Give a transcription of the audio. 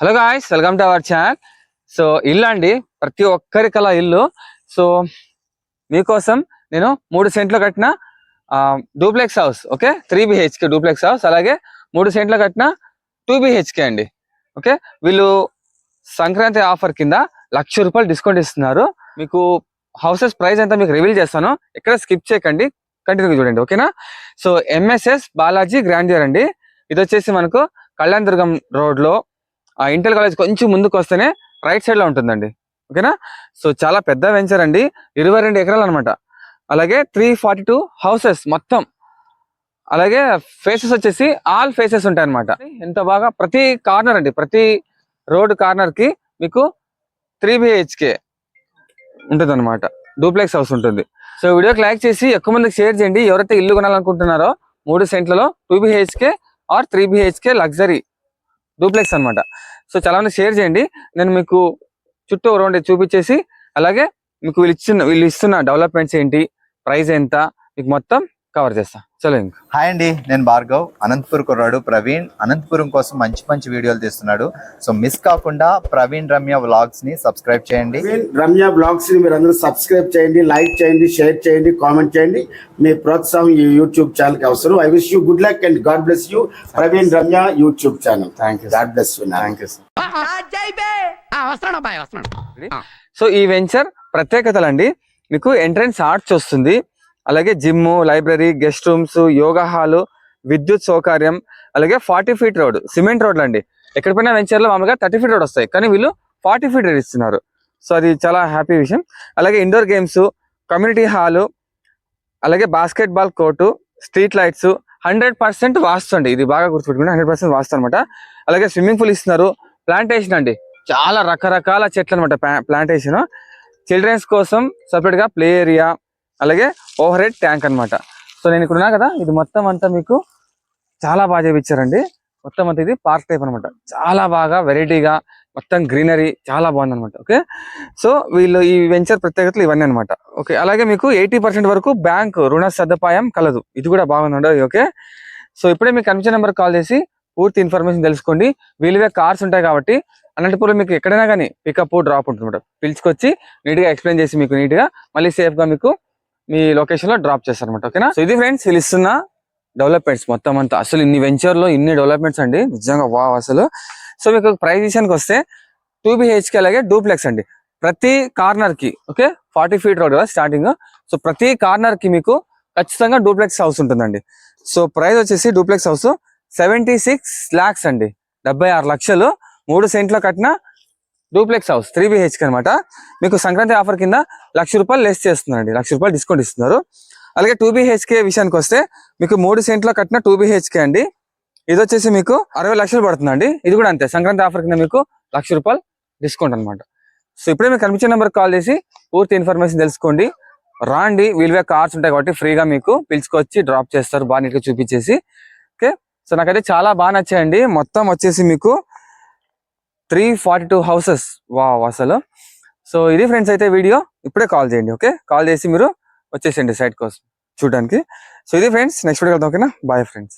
Hello guys welcome to our channel so ఇల్లు అండి ప్రతి ఒక్కరి కల ఇల్లు. సో మీకోసం నేను మూడు సెంట్లు కట్టిన duplex house okay three BHK duplex house అలాగే మూడు సెంట్లు కట్టిన టూ బిహెచ్కే అండి ఓకే వీళ్ళు సంక్రాంతి ఆఫర్ కింద లక్ష రూపాయలు డిస్కౌంట్ ఇస్తున్నారు. మీకు హౌసెస్ ప్రైస్ ఎంత మీకు రివీల్ చేస్తాను. ఎక్కడ స్కిప్ చేయకండి కంటిన్యూ చూడండి ఓకేనా సో ఎంఎస్ఎస్ బాలాజీ గ్రాండియర్ అండి. ఇది వచ్చేసి మనకు కళ్యాణ్ దుర్గం రోడ్లో ఆ ఇంటర్ కాలేజ్ కొంచెం ముందుకు వస్తేనే రైట్ సైడ్లో ఉంటుందండి. ఓకేనా? సో చాలా పెద్ద వెంచర్ అండి. ఇరవై రెండు ఎకరాలు అనమాట అలాగే త్రీ ఫార్టీ టూ హౌసెస్ మొత్తం. అలాగే ఫేసెస్ వచ్చేసి ఆల్ ఫేసెస్ ఉంటాయి అనమాట ఎంత బాగా ప్రతి కార్నర్ అండి. ప్రతి రోడ్ కార్నర్కి మీకు త్రీ బిహెచ్కే ఉంటుంది అనమాట డూప్లెక్స్ హౌస్ ఉంటుంది. సో వీడియోకి లైక్ చేసి ఎక్కువ మందికి షేర్ చేయండి. ఎవరైతే ఇల్లు కొనాలనుకుంటున్నారో మూడు సెంట్లలో two BHK or three BHK luxury duplex అన్నమాట. సో చాలామంది షేర్ చేయండి. నేను మీకు చుట్టూ రౌండ్ చూపించేసి అలాగే మీకు వీళ్ళు ఇచ్చిన వీళ్ళు ఇస్తున్న డెవలప్మెంట్స్ ఏంటి ప్రైస్ ఎంత మీకు మొత్తం కవర్ చేస్తాను చలో హాయ్ అండి నేను భార్గవ్ అనంతపూర్ కుర్రాడు ప్రవీణ్. అనంతపురం కోసం మంచి మంచి వీడియోలు తీస్తున్నాడు. సో మిస్ కాకుండా ప్రవీణ్ రమ్య వ్లాగ్స్ని సబ్స్క్రైబ్ చేయండి. రమ్య బ్లాగ్స్ని మీరు అందరూ సబ్స్క్రైబ్ చేయండి లైక్ చేయండి షేర్ చేయండి కామెంట్ చేయండి. మీ ప్రోత్సాహం ఈ యూట్యూబ్ ఛానల్కి అవసరం. I wish you good luck and God bless you Praveen Ramya YouTube channel thank you God bless you thank you so ఈ వెంచర్ ప్రత్యేకతలు అండి మీకు ఎంట్రన్స్ ఆర్చ్ వస్తుంది. అలాగే gym library guest rooms yoga hall విద్యుత్ సౌకర్యం అలాగే ఫార్టీ ఫీట్ రోడ్ సిమెంట్ రోడ్లు అండి ఎక్కడిపోయినా వెంచర్లో మామూలుగా థర్టీ ఫీట్ రోడ్ వస్తాయి. కానీ వీళ్ళు ఫార్టీ ఫీట్ రోడ్ ఇస్తున్నారు. సో అది చాలా హ్యాపీ విషయం. అలాగే ఇండోర్ గేమ్స్ కమ్యూనిటీ హాలు అలాగే basketball court street lights hundred percent vastu అండి. ఇది బాగా గుర్తుపెట్టుకుంటే హండ్రెడ్ పర్సెంట్ వాస్తు అనమాట అలాగే స్విమ్మింగ్ పూల్ ఇస్తున్నారు. ప్లాంటేషన్ అండి. చాలా రకరకాల చెట్లు అనమాట ప్లాంటేషన్ చిల్డ్రన్స్ కోసం సపరేట్గా ప్లే ఏరియా అలాగే ఓవర్ హెడ్ ట్యాంక్ అనమాట సో నేను ఇక్కడ ఉన్నా కదా ఇది మొత్తం అంతా మీకు చాలా బాగా చేపించారండి. మొత్తం అంతా ఇది పార్క్ టైప్ అనమాట చాలా బాగా వెరైటీగా మొత్తం గ్రీనరీ చాలా బాగుంది అనమాట ఓకే? సో వీళ్ళు ఈ వెంచర్ ప్రత్యేకతలు ఇవన్నీ అనమాట ఓకే? అలాగే మీకు ఎయిటీ పర్సెంట్ వరకు బ్యాంక్ రుణ సదుపాయం కలదు. ఇది కూడా బాగుందండి ఓకే? సో ఇప్పుడే మీకు కనిపించే నెంబర్ కాల్ చేసి పూర్తి ఇన్ఫర్మేషన్ తెలుసుకోండి. వీలుగా కార్స్ ఉంటాయి కాబట్టి అనంతపురం మీకు ఎక్కడైనా కానీ పికప్ డ్రాప్ ఉంటుంది పిలుచుకొచ్చి నీట్గా ఎక్స్ప్లెయిన్ చేసి మీకు నీట్గా మళ్ళీ సేఫ్గా మీకు మీ లొకేషన్లో డ్రాప్ చేస్తారనమాట ఓకేనా సో ఇది ఫ్రెండ్స్ వీళ్ళు ఇస్తున్న డెవలప్మెంట్స్ మొత్తం అంతా. అసలు ఇన్ని వెంచర్లో ఇన్ని డెవలప్మెంట్స్ అండి. నిజంగా వావ్ అసలు. సో మీకు ప్రైస్ విషయానికి వస్తే టూ బిహెచ్కే అలాగే డూప్లెక్స్ అండి. ప్రతి కార్నర్కి ఓకే ఫార్టీ ఫీట్ రోడ్ కదా స్టార్టింగ్ సో ప్రతి కార్నర్కి మీకు ఖచ్చితంగా డూప్లెక్స్ హౌస్ ఉంటుందండి. సో ప్రైస్ వచ్చేసి duplex house seventy six lakhs అండి. డెబ్బై ఆరు లక్షలు. మూడు సెంట్లో కట్టిన డూప్లెక్స్ హౌస్ త్రీ బిహెచ్కే అనమాట మీకు సంక్రాంతి ఆఫర్ కింద లక్ష రూపాయలు లెస్ చేస్తున్నారండి. లక్ష రూపాయలు డిస్కౌంట్ ఇస్తున్నారు. అలాగే టూ బిహెచ్కే విషయానికి వస్తే మీకు మూడు సెంట్లో కట్టిన టూ బిహెచ్కే అండి. ఇది వచ్చేసి మీకు అరవై లక్షలు పడుతుందండి. ఇది కూడా అంతే. సంక్రాంతి ఆఫర్ కింద మీకు లక్ష రూపాయలు డిస్కౌంట్ అనమాట సో ఇప్పుడే మీకు కనిపించే నెంబర్ కాల్ చేసి పూర్తి ఇన్ఫర్మేషన్ తెలుసుకోండి. రాండి. వీలువే కార్స్ ఉంటాయి కాబట్టి ఫ్రీగా మీకు పిలుచుకొచ్చి డ్రాప్ చేస్తారు. బాగా నీట్గా చూపించేసి. ఓకే? సో నాకైతే చాలా బాగా నచ్చాయండి. మొత్తం వచ్చేసి మీకు త్రీ ఫార్టీ టూ హౌసెస్ వా అసలు. సో ఇది ఫ్రెండ్స్ అయితే వీడియో. ఇప్పుడే కాల్ చేయండి ఓకే కాల్ చేసి మీరు వచ్చేసేయండి సైట్ కోసం చూడడానికి. సో ఇది ఫ్రెండ్స్ నెక్స్ట్ వీడియో ఓకేనా బాయ్ ఫ్రెండ్స్